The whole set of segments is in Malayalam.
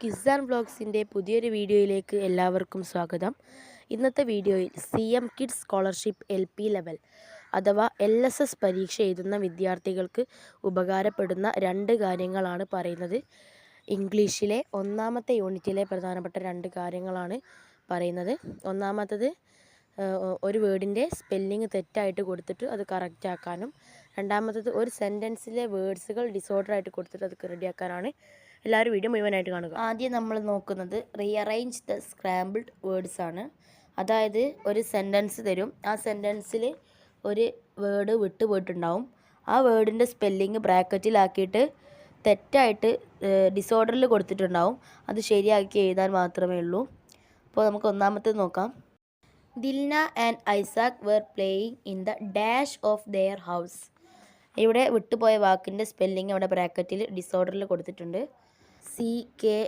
കിസ് ബ്ലോഗ്സിന്റെ പുതിയൊരു വീഡിയോയിലേക്ക് എല്ലാവർക്കും സ്വാഗതം. ഇന്നത്തെ വീഡിയോയിൽ C M kids scholarship L P level അഥവാ എൽ എസ് എസ് പരീക്ഷ എഴുതുന്ന വിദ്യാർത്ഥികൾക്ക് ഉപകാരപ്പെടുന്ന രണ്ട് കാര്യങ്ങളാണ് പറയുന്നത്. ഇംഗ്ലീഷിലെ ഒന്നാമത്തെ യൂണിറ്റിലെ പ്രധാനപ്പെട്ട രണ്ട് കാര്യങ്ങളാണ് പറയുന്നത്. ഒന്നാമത്തത് ഒരു വേർഡിന്റെ സ്പെല്ലിങ് തെറ്റായിട്ട് കൊടുത്തിട്ട് അത് കറക്റ്റ് ആക്കാനും. രണ്ടാമത്തത് ഒരു സെന്റൻസിലെ വേർഡ്സുകൾ ഡിസോർഡർ ആയിട്ട് കൊടുത്തിട്ട് അത് റെഡിയാക്കാനാണ് എല്ലാവരും വീഡിയോ മുഴുവനായിട്ട് കാണുക. ആദ്യം നമ്മൾ നോക്കുന്നത് റീഅറേഞ്ച് ദ സ്ക്രാമ്പിൾഡ് വേർഡ്സ് ആണ്. അതായത് ഒരു സെന്റൻസ് തരും. ആ സെന്റൻസിൽ ഒരു വേർഡ് വിട്ടുപോയിട്ടുണ്ടാവും ആ വേർഡിന്റെ സ്പെല്ലിങ് ബ്രാക്കറ്റിലാക്കിയിട്ട് തെറ്റായിട്ട് ഡിസോർഡറിൽ കൊടുത്തിട്ടുണ്ടാവും. അത് ശരിയാക്കി എഴുതാൻ മാത്രമേ ഉള്ളൂ. അപ്പോൾ നമുക്ക് ഒന്നാമത്തേത് നോക്കാം. Dilna and Isaac were playing in the dash of their house ഇവിടെ വിട്ടുപോയ വാക്കിന്റെ സ്പെല്ലിംഗ് അവിടെ ബ്രാക്കറ്റിൽ ഡിസോർഡറിൽ കൊടുത്തിട്ടുണ്ട്. C K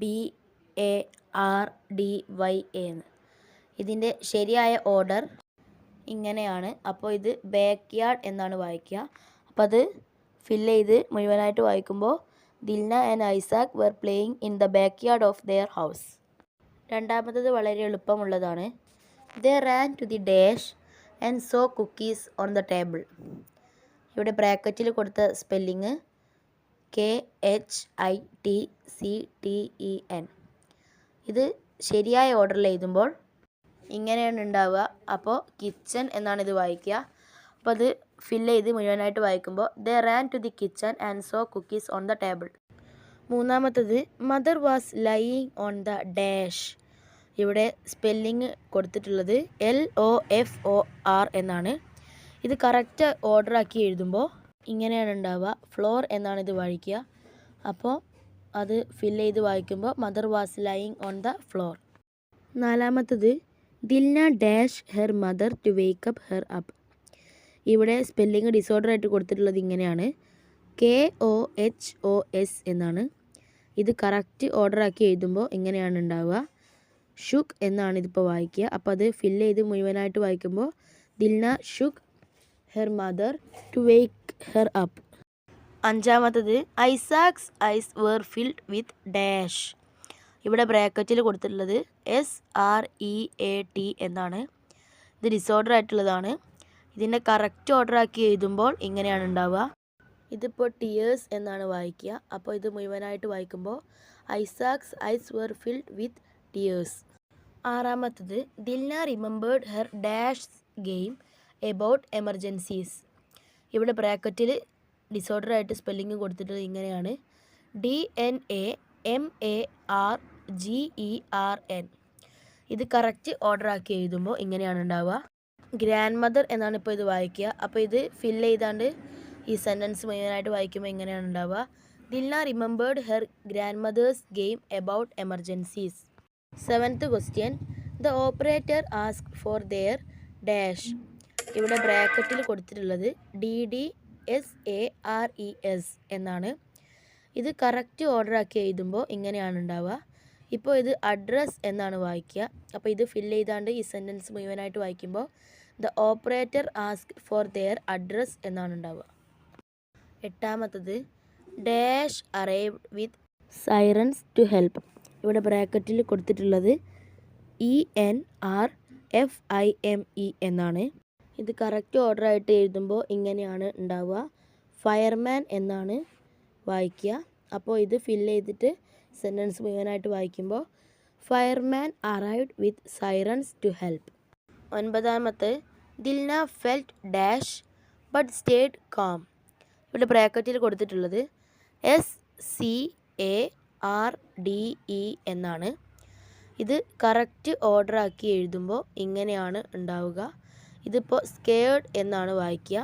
B A R D Y എന്ന്. ഇതിന്റെ ശരിയായ ഓർഡർ ഇങ്ങനെയാണ്. അപ്പോൾ ഇത് ബാക്ക് യാർഡ് എന്നാണ് വായിക്കുക. അപ്പോൾ അത് ഫില്ല് ചെയ്ത് മുഴുവനായിട്ട് വായിക്കുമ്പോൾ Dilna and Isaac were playing in the back yard of their house. രണ്ടാമത്തത് വളരെ എളുപ്പമുള്ളതാണ്. The ran to the dash and saw cookies on the table. ഇവിടെ ബ്രാക്കറ്റിൽ കൊടുത്ത spelling K H I T C T E N ഇത് ശരിയായ ഓർഡറിൽ എഴുതുമ്പോൾ ഇങ്ങനെയാണ് ഉണ്ടാവുക. അപ്പോൾ കിച്ചൺ എന്നാണ് ഇത് വായിക്കുക. അപ്പോൾ അത് ഫില്ല് ചെയ്ത് മുഴുവനായിട്ട് വായിക്കുമ്പോൾ the ran to the kitchen and saw cookies on the table മൂന്നാമത്തത് mother was lying on the dash ഇവിടെ സ്പെല്ലിങ് കൊടുത്തിട്ടുള്ളത് L O F O R എന്നാണ്. ഇത് കറക്റ്റ് ഓർഡർ ആക്കി എഴുതുമ്പോൾ ഇങ്ങനെയാണ് ഉണ്ടാവുക. ഫ്ലോർ എന്നാണ് ഇത് വായിക്കുക അപ്പോൾ അത് ഫിൽ ചെയ്ത് വായിക്കുമ്പോൾ mother was lying on the floor നാലാമത്തത് Dilna dash her mother to wake up her up. ഇവിടെ സ്പെല്ലിങ് ഡിസോർഡർ ആയിട്ട് കൊടുത്തിട്ടുള്ളത് ഇങ്ങനെയാണ്. K O H O S എന്നാണ്. ഇത് കറക്റ്റ് ഓർഡർ ആക്കി എഴുതുമ്പോൾ ഇങ്ങനെയാണ് ഉണ്ടാവുക. ഷുക് എന്നാണ് ഇതിപ്പോൾ വായിക്കുക. അപ്പോൾ അത് ഫില്ല് ചെയ്ത് മുഴുവനായിട്ട് വായിക്കുമ്പോൾ Dilna shook her mother to wake her up അഞ്ചാമത്തത് Isaac's eyes were filled with dash ഇവിടെ ബ്രാക്കറ്റിൽ കൊടുത്തിട്ടുള്ളത് S R E A T എന്നാണ്. ഇത് ഡിസോർഡർ ആയിട്ടുള്ളതാണ്. ഇതിന്റെ കറക്റ്റ് ഓർഡർ ആക്കി എഴുതുമ്പോൾ ഇങ്ങനെയാണ് ഉണ്ടാവുക. ഇതിപ്പോൾ ടിയേഴ്സ് എന്നാണ് വായിക്കുക. അപ്പോൾ ഇത് മുഴുവനായിട്ട് വായിക്കുമ്പോൾ Isaac's eyes were filled with tears ആറാമത്തത് Dilna remembered her dash game about emergencies ഇവിടെ ബ്രാക്കറ്റിൽ ഡിസോർഡർ ആയിട്ട് സ്പെല്ലിങ് കൊടുത്തിട്ട് ഇങ്ങനെയാണ്. D N A M A R G E R N ഇത് കറക്റ്റ് ഓർഡർ ആക്കി എഴുതുമ്പോൾ ഇങ്ങനെയാണ് ഉണ്ടാവുക. ഗ്രാൻഡ് മദർ എന്നാണ് ഇപ്പോൾ ഇത് വായിക്കുക. അപ്പോൾ ഇത് ഫിൽ ചെയ്താണ്ട് ഈ സെന്റൻസ് മുഴുവനായിട്ട് വായിക്കുമ്പോൾ ഇങ്ങനെയാണ് ഉണ്ടാവുക. Dilna remembered her grand mother's game about emergencies seventh question the operator ask for their dash ഇവിടെ ബ്രാക്കറ്റിൽ കൊടുത്തിട്ടുള്ളത് D D S A R E S എന്നാണ്. ഇത് കറക്റ്റ് ഓർഡർ ആക്കി എഴുതുമ്പോൾ ഇങ്ങനെയാണ് ഉണ്ടാവുക. ഇപ്പോൾ ഇത് അഡ്രസ് എന്നാണ് വായിക്കുക. അപ്പോൾ ഇത് ഫില്ല് ചെയ്താണ്ട് ഈ സെന്റൻസ് മുഴുവനായിട്ട് വായിക്കുമ്പോൾ the operator ask for their address എന്നാണ് ഉണ്ടാവുക. എട്ടാമത്തത് dash arrive with sirens to help ഇവിടെ ബ്രാക്കറ്റിൽ കൊടുത്തിട്ടുള്ളത് E N R F I M E എന്നാണ്. ഇത് കറക്റ്റ് ഓർഡർ ആയിട്ട് എഴുതുമ്പോൾ ഇങ്ങനെയാണ് ഉണ്ടാവുക. ഫയർമാൻ എന്നാണ് വായിക്കുക. അപ്പോൾ ഇത് ഫിൽ ചെയ്തിട്ട് സെന്റൻസ് മുഴുവനായിട്ട് വായിക്കുമ്പോൾ fireman arrived with sirens to help ഒൻപതാമത്തെ Dilna felt dash but stayed calm ഇവിടെ ബ്രാക്കറ്റിൽ കൊടുത്തിട്ടുള്ളത് S C A R D E എന്നാണ്. ഇത് കറക്റ്റ് ഓർഡർ ആക്കി എഴുതുമ്പോൾ ഇങ്ങനെയാണ് ഉണ്ടാവുക. ഇതിപ്പോൾ സ്കേർഡ് എന്നാണ് വായിക്കുക.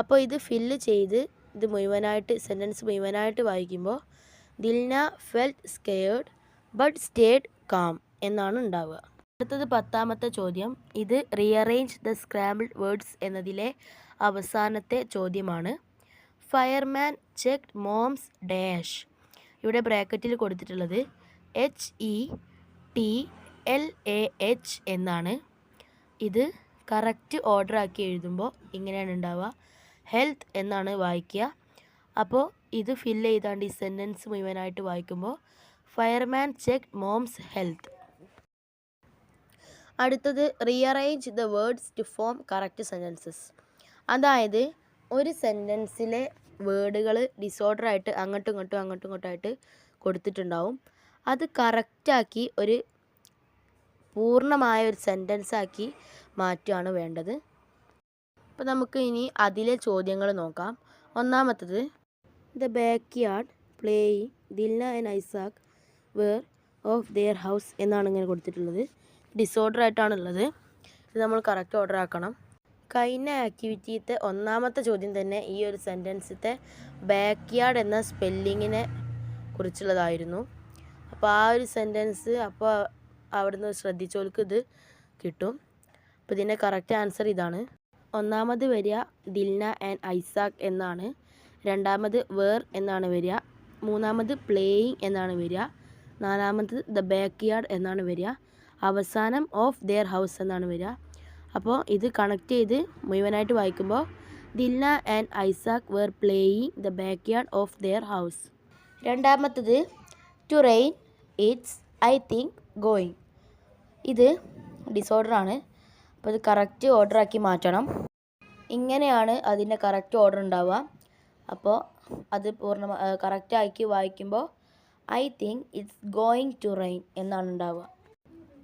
അപ്പോൾ ഇത് ഫില്ല് ചെയ്ത് ഇത് മുഴുവനായിട്ട് സെന്റൻസ് മുഴുവനായിട്ട് വായിക്കുമ്പോൾ Dilna felt scared but stayed calm എന്നാണ് ഉണ്ടാവുക. അടുത്തത് പത്താമത്തെ ചോദ്യം. ഇത് റീഅറേഞ്ച് ദ സ്ക്രാമ്പിൾഡ് വേർഡ്സ് എന്നതിലെ അവസാനത്തെ ചോദ്യമാണ്. ഫയർമാൻ ചെക്ക് മോംസ് ഡാഷ് ഇവിടെ ബ്രാക്കറ്റിൽ കൊടുത്തിട്ടുള്ളത് H E T L A H എന്നാണ്. ഇത് കറക്റ്റ് ഓർഡർ ആക്കി എഴുതുമ്പോൾ ഇങ്ങനെയാണ് ഉണ്ടാവുക. ഹെൽത്ത് എന്നാണ് വായിക്കുക. അപ്പോൾ ഇത് ഫില്ല് ചെയ്താണ്ട് ഈ സെന്റൻസ് മുഴുവനായിട്ട് വായിക്കുമ്പോൾ ഫയർമാൻ ചെക്ക് മോംസ് ഹെൽത്ത് അടുത്തത് rearrange the words to form correct sentences അതായത് ഒരു സെന്റൻസിലെ വേർഡുകൾ ഡിസോർഡറായിട്ട് അങ്ങോട്ടും ഇങ്ങോട്ടും അങ്ങോട്ടും ഇങ്ങോട്ടുമായിട്ട് കൊടുത്തിട്ടുണ്ടാവും. അത് കറക്റ്റാക്കി ഒരു പൂർണമായ ഒരു സെന്റൻസ് ആക്കി മാറ്റുകയാണ് വേണ്ടത്. അപ്പോൾ നമുക്ക് ഇനി അതിലെ ചോദ്യങ്ങൾ നോക്കാം. ഒന്നാമത്തത് the back yard playing Dilna and Isaac were of their house എന്നാണ് ഇങ്ങനെ കൊടുത്തിട്ടുള്ളത്. ഡിസോർഡർ ആയിട്ടാണുള്ളത് ഇത് നമ്മൾ കറക്റ്റ് ഓർഡർ ആക്കണം. കഴിഞ്ഞ ആക്ടിവിറ്റിയത്തെ ഒന്നാമത്തെ ചോദ്യം തന്നെ ഈ ഒരു സെന്റൻസിത്തെ ബാക്ക് യാർഡ് എന്ന സ്പെല്ലിങ്ങിനെ കുറിച്ചുള്ളതായിരുന്നു. അപ്പോൾ ആ ഒരു സെന്റൻസ് അപ്പോൾ അവിടുന്ന് ശ്രദ്ധിച്ചവർക്ക് ഇത് കിട്ടും. അപ്പോൾ ഇതിന്റെ കറക്റ്റ് ആൻസർ ഇതാണ്. ഒന്നാമത് വരിക ദിൽന ആൻഡ് ഐസാക്ക് എന്നാണ്. രണ്ടാമത് വേർ എന്നാണ് വരിക. മൂന്നാമത് പ്ലേയിങ് എന്നാണ് വരിക. നാലാമത് ദ ബാക്ക് യാർഡ് എന്നാണ് വരിക. അവസാനം ഓഫ് ദെയർ ഹൗസ് എന്നാണ് വരിക. അപ്പോൾ ഇത് കണക്ട് ചെയ്ത് മുഴുവനായിട്ട് വായിക്കുമ്പോൾ Dilna and Isaac were playing the back yard of their house രണ്ടാമത്തത് to rain it's I think going ഇത് ഡിസോർഡറാണ് അപ്പോൾ ഇത് കറക്റ്റ് ആക്കി മാറ്റണം. ഇങ്ങനെയാണ് അതിന്റെ കറക്റ്റ് ഓർഡർ ഉണ്ടാവുക. അപ്പോൾ അത് പൂർണ കറക്റ്റ് ആക്കി വായിക്കുമ്പോൾ I think it's going to rain എന്നാണ് ഉണ്ടാവുക.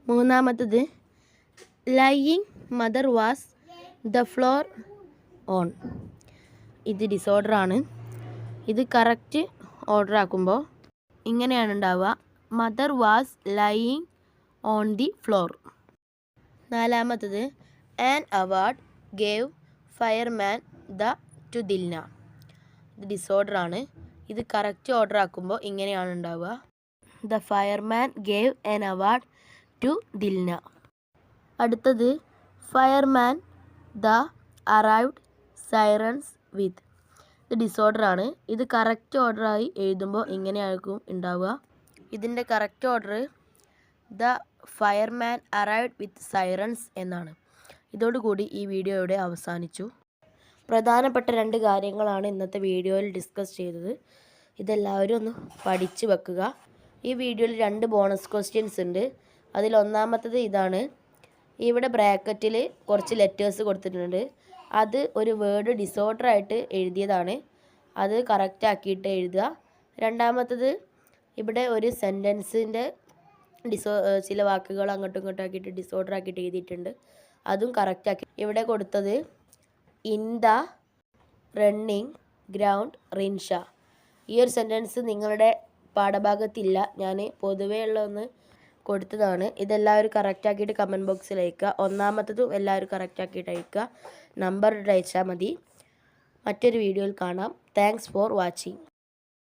മൂന്നാമത്തത് lying mother was the floor on ഇത് ഡിസോർഡറാണ് ഇത് കറക്റ്റ് ഓർഡർ ആക്കുമ്പോൾ ഇങ്ങനെയാണ് ഉണ്ടാവുക. Mother was lying on the floor നാലാമത്തത് an award gave fireman the to Dilna ഇത് ഡിസോർഡറാണ് ഇത് കറക്റ്റ് ഓർഡർ ആക്കുമ്പോൾ ഇങ്ങനെയാണ് ഉണ്ടാവുക. The fireman gave an award to Dilna അടുത്തത് fireman the arrived sirens with ഇത് ഡിസോർഡറാണ് ഇത് കറക്റ്റ് ഓർഡറായി എഴുതുമ്പോൾ ഇങ്ങനെയായിരിക്കും ഉണ്ടാവുക. ഇതിന്റെ correct order the fireman arrived with sirens എന്നാണ്. ഇതോടുകൂടി ഈ വീഡിയോ ഇവിടെ അവസാനിച്ചു. പ്രധാനപ്പെട്ട രണ്ട് കാര്യങ്ങളാണ് ഇന്നത്തെ വീഡിയോയിൽ ഡിസ്കസ് ചെയ്തത്. ഇതെല്ലാവരും ഒന്ന് പഠിച്ചു വെക്കുക. ഈ വീഡിയോയിൽ രണ്ട് ബോണസ് ക്വസ്റ്റ്യൻസ് ഉണ്ട്. അതിൽ ഒന്നാമത്തത് ഇതാണ്. ഇവിടെ ബ്രാക്കറ്റിൽ കുറച്ച് ലെറ്റേഴ്സ് കൊടുത്തിട്ടുണ്ട്. അത് ഒരു വേർഡ് ഡിസോർഡർ ആയിട്ട് എഴുതിയതാണ്. അത് കറക്റ്റ് ആക്കിയിട്ട് എഴുതുക. രണ്ടാമത്തത് ഇവിടെ ഒരു സെന്റൻസിന്റെ ഡിസോ ചില വാക്കുകൾ അങ്ങോട്ടും ഇങ്ങോട്ടും ആക്കിയിട്ട് ഡിസോർഡർ ആക്കിയിട്ട് എഴുതിയിട്ടുണ്ട്. അതും കറക്റ്റാക്കി ഇവിടെ കൊടുത്തത് in the running ground Rinsha. ഈ ഒരു സെന്റൻസ് നിങ്ങളുടെ പാഠഭാഗത്തില്ല. ഞാൻ പൊതുവേ ഉള്ള ഒന്ന് കൊടുത്തതാണ്. ഇതെല്ലാവരും കറക്റ്റ് ആക്കിയിട്ട് കമന്റ് ബോക്സിൽ അയക്കുക. ഒന്നാമത്തതും എല്ലാവരും കറക്റ്റ് ആക്കിയിട്ട് അയക്കുക. നമ്പർ അയച്ചാൽ മതി. മറ്റൊരു വീഡിയോയിൽ കാണാം. Thanks for watching